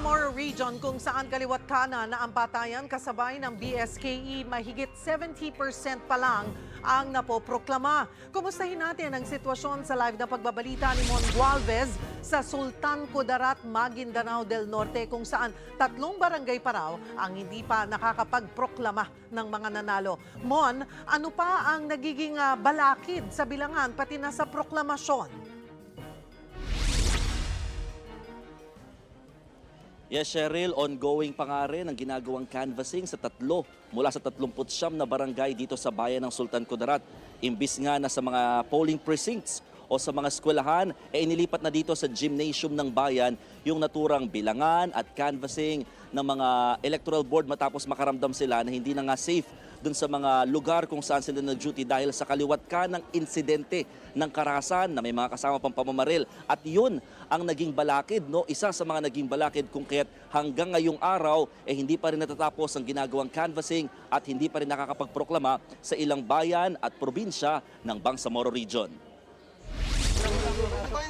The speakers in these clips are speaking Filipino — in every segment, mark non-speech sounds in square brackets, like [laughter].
Bangsamoro Region kung saan kaliwat kanan na ang batayan kasabay ng BSKE mahigit 70% pa lang ang napoproklama. Kumustahin natin ang sitwasyon sa live na pagbabalita ni Mon Gualvez sa Sultan Kudarat, Maguindanao del Norte kung saan tatlong barangay pa raw ang hindi pa nakakapagproklama ng mga nanalo. Mon, ano pa ang nagiging ah, balakid sa bilangan pati na sa proklamasyon? Yes, Cheryl, ongoing pa nga rin ang ginagawang canvassing sa tatlo mula sa 39 na barangay dito sa bayan ng Sultan Kudarat. Imbis nga na sa mga polling precincts o sa mga eskwelahan, eh inilipat na dito sa gymnasium ng bayan yung naturang bilangan at canvassing ng mga electoral board matapos makaramdam sila na hindi na nga safe dun sa mga lugar kung saan sila nag-duty dahil sa kaliwat ka ng insidente ng karahasan na may mga kasama pang pamamaril. At yun ang naging balakid, no? isa sa mga naging balakid kung kaya't hanggang ngayong araw eh hindi pa rin natatapos ang ginagawang canvassing at hindi pa rin nakakapagproklama sa ilang bayan at probinsya ng Bangsamoro Region.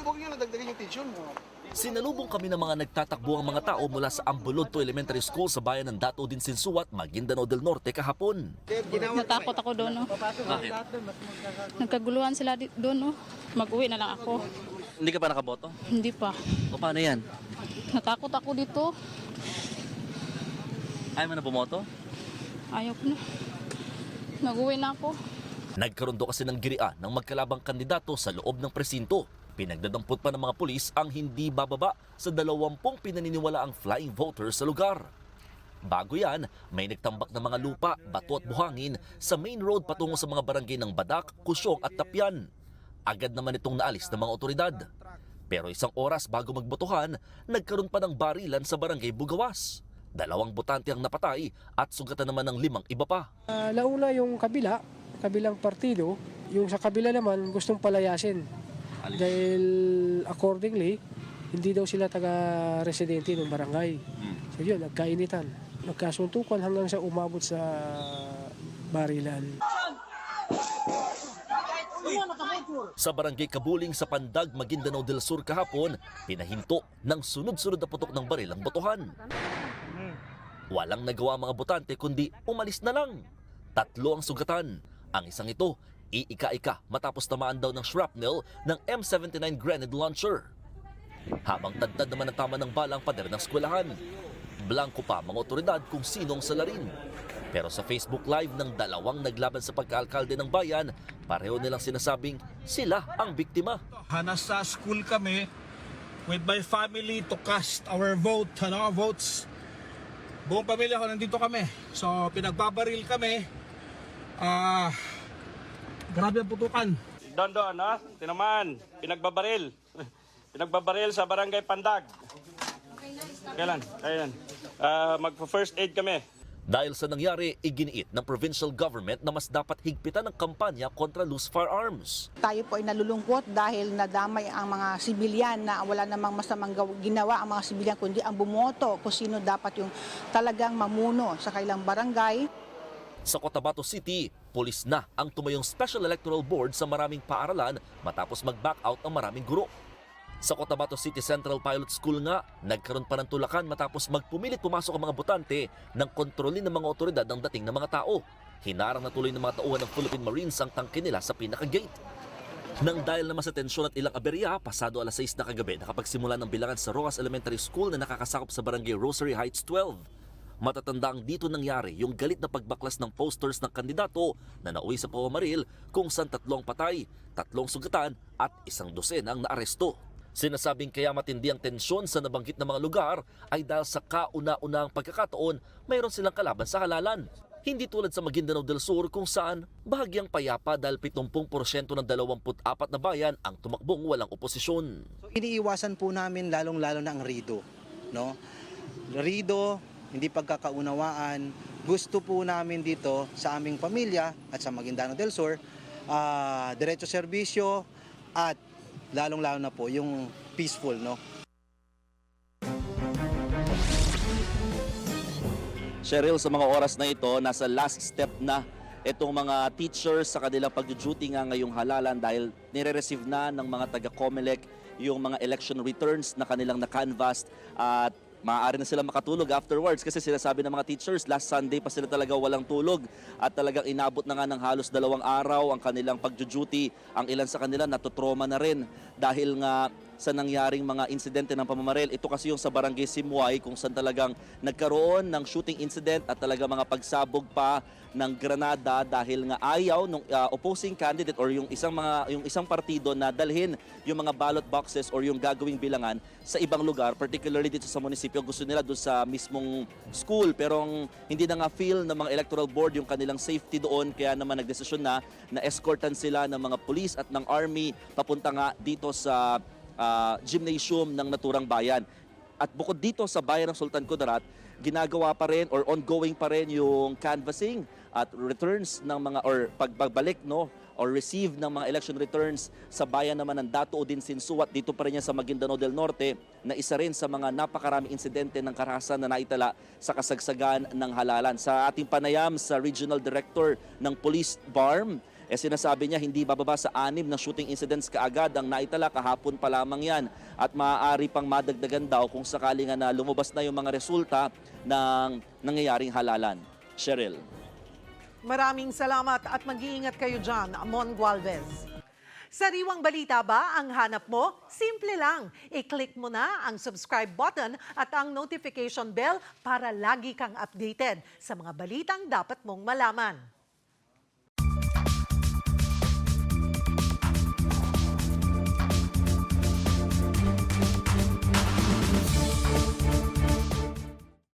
Huwag nyo nadagdagan yung tension mo. Sinalubong kami ng mga nagtatakbo ang mga tao mula sa Ambulodto Elementary School sa bayan ng Dato din Sinsuat, Maguindanao del Norte kahapon. Natakot ako doon, no? Nagkaguluhan sila doon, no? Mag-uwi na lang ako. Hindi ka pa nakaboto? Hindi pa. O paano yan? Natakot ako dito. Ayaw mo na bumoto? Ayaw ko na. Mag-uwi na ako. Nagkaroon daw kasi ng girian ng magkalabang kandidato sa loob ng presinto. Pinagdadampot pa ng mga pulis ang hindi bababa sa dalawampung pinaniniwala ang flying voters sa lugar. Bago yan, may nagtambak ng mga lupa, bato at buhangin sa main road patungo sa mga barangay ng Badak, Kusyong at Tapyan. Agad naman itong naalis ng mga otoridad. Pero isang oras bago magbotohan, nagkaroon pa ng barilan sa barangay Bugawas. Dalawang botante ang napatay at sugatan naman ng limang iba pa. Ah, nauna yung kabila, kabilang partido, yung sa kabila naman gustong palayasin. Dahil accordingly, hindi daw sila taga-residente ng barangay. So yun, nagkainitan. Nagkasuntukan hanggang sa umabot sa barilan. Sa barangay Kabuling sa Pandag, Maguindanao del Sur kahapon, pinahinto ng sunod-sunod na putok ng baril ang botohan. Walang nagawa ang mga botante kundi umalis na lang. Tatlo ang sugatan. Ang isang ito, iika-ika matapos tamaan daw ng shrapnel ng M79 grenade launcher. Habang tagtad naman ang tama ng bala ang pader ng eskwelahan. Blanco pa mga otoridad kung sinong salarin. Pero sa Facebook Live ng dalawang naglaban sa pagkaalkalde ng bayan, pareho nilang sinasabing sila ang biktima. nasa school kami with my family to cast our vote, ano, votes. Buong pamilya ko nandito kami. So pinagbabaril kami. Ah grabe ang putukan. Doon doon, no? Tinaman. Pinagbabaril. [laughs] Pinagbabaril sa Barangay Pandag. Kailan? Kailan? Ah, magpa-first aid kami. Dahil sa nangyari, iginiit ng provincial government na mas dapat higpitan ang kampanya kontra loose firearms. tayo po ay nalulungkot dahil nadamay ang mga sibilyan na wala namang masamang ginawa ang mga sibilyan kundi ang bumoto kung sino dapat yung talagang mamuno sa kailang barangay. Sa Cotabato City, pulis na ang tumayong Special Electoral Board sa maraming paaralan matapos mag-back out ang maraming guro. Sa Cotabato City Central Pilot School nga, nagkaroon pa ng tulakan matapos magpumilit pumasok ang mga botante ng kontrolin ng mga otoridad ng dating ng mga tao. Hinarang na tuloy ng mga tauhan ng Philippine Marines ang tangke nila sa pinaka-gate. Nang dahil naman sa tensyon at ilang aberya, pasado alas 6 na kagabi nakapagsimula ng bilangan sa Rojas Elementary School na nakakasakop sa barangay Rosary Heights 12. Matatanda ang dito nangyari yung galit na pagbaklas ng posters ng kandidato na nauwi sa Pawamaril kung saan tatlong patay, tatlong sugatan at isang dosen ang naaresto. Sinasabing kaya matindi ang tensyon sa nabanggit na mga lugar ay dahil sa kauna-unang pagkakataon mayroon silang kalaban sa halalan. Hindi tulad sa Maguindanao del Sur kung saan bahagyang payapa dahil 70% ng 24 na bayan ang tumakbong walang oposisyon. Iniiwasan po namin lalong-lalo na ang rido. No? Rido, hindi pagkakaunawaan. Gusto po namin dito sa aming pamilya at sa Maguindano del Sur, ah, diretso serbisyo at lalong-lalo na po yung peaceful. No? Cheryl, sa mga oras na ito, nasa last step na itong mga teachers sa kanilang pag-duty nga ngayong halalan dahil nire-receive na ng mga taga-COMELEC yung mga election returns na kanilang na-canvassed at maaari na sila makatulog afterwards kasi sinasabi ng mga teachers last Sunday pa sila talaga walang tulog at talagang inabot na nga ng halos dalawang araw ang kanilang pagjuduty. Ang ilan sa kanila natutroma na rin dahil nga sa nangyaring mga insidente ng pamamaril. Ito kasi yung sa Barangay Simway kung saan talagang nagkaroon ng shooting incident at talaga mga pagsabog pa ng granada dahil nga ayaw ng opposing candidate or yung isang mga yung isang partido na dalhin yung mga ballot boxes or yung gagawing bilangan sa ibang lugar particularly dito sa munisipyo gusto nila doon sa mismong school pero hindi na nga feel ng mga electoral board yung kanilang safety doon kaya naman nagdesisyon na na escortan sila ng mga police at ng army papunta nga dito sa ah, gymnasium ng naturang bayan. At bukod dito sa bayan ng Sultan Kudarat, ginagawa pa rin or ongoing pa rin yung canvassing at returns ng mga or pagbabalik no or receive ng mga election returns sa bayan naman ng Dato Odin Sinsuat dito pa rin yan sa Maguindanao del Norte na isa rin sa mga napakaraming insidente ng karahasan na naitala sa kasagsagan ng halalan. Sa ating panayam sa Regional Director ng Police BARM, eh sinasabi niya hindi bababa sa anim na shooting incidents kaagad ang naitala kahapon pa lamang yan at maaari pang madagdagan daw kung sakali nga na lumabas na yung mga resulta ng nangyayaring halalan. Cheryl. Maraming salamat at mag-iingat kayo dyan, Amon Gualvez. Sariwang balita ba ang hanap mo? Simple lang. I-click mo na ang subscribe button at ang notification bell para lagi kang updated sa mga balitang dapat mong malaman.